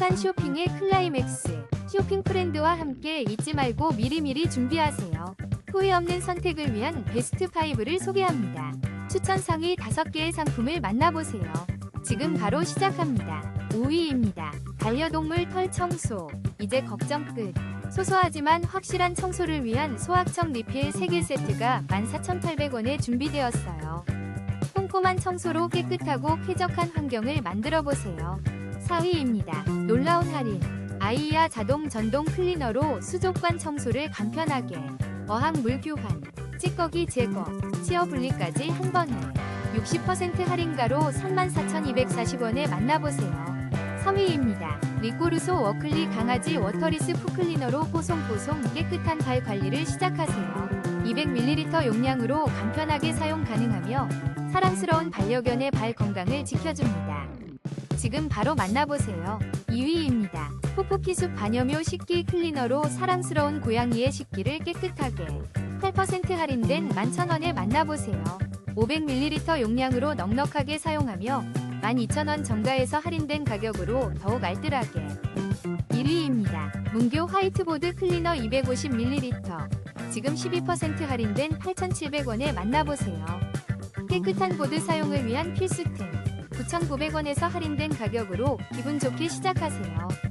행복한 쇼핑의 클라이맥스. 쇼핑 프렌드와 함께 잊지 말고 미리미리 준비하세요. 후회 없는 선택을 위한 베스트 5를 소개합니다. 추천 상위 5개의 상품을 만나보세요. 지금 바로 시작합니다. 5위입니다. 반려동물 털 청소. 이제 걱정 끝. 소소하지만 확실한 청소를 위한 소확청 리필 3개 세트가 14,800원에 준비되었어요. 꼼꼼한 청소로 깨끗하고 쾌적한 환경을 만들어 보세요. 4위입니다. 놀라운 할인. 아이야 자동 전동 클리너로 수족관 청소를 간편하게. 어항물 교환, 찌꺼기 제거, 치어 분리까지 한 번에. 60% 할인가로 34,240원에 만나보세요. 3위입니다. 리코르소 워클리 강아지 워터리스 푸클리너로 뽀송뽀송 깨끗한 발 관리를 시작하세요. 200ml 용량으로 간편하게 사용 가능하며 사랑스러운 반려견의 발 건강을 지켜줍니다. 지금 바로 만나보세요. 2위입니다. 포포키숲 반여묘 식기 클리너로 사랑스러운 고양이의 식기를 깨끗하게 8% 할인된 11,000원에 만나보세요. 500ml 용량으로 넉넉하게 사용하며 12,000원 정가에서 할인된 가격으로 더욱 알뜰하게 1위입니다. 문교 화이트보드 클리너 250ml 지금 12% 할인된 8,700원에 만나보세요. 깨끗한 보드 사용을 위한 필수템 9,900원에서 할인된 가격으로 기분 좋게 시작하세요.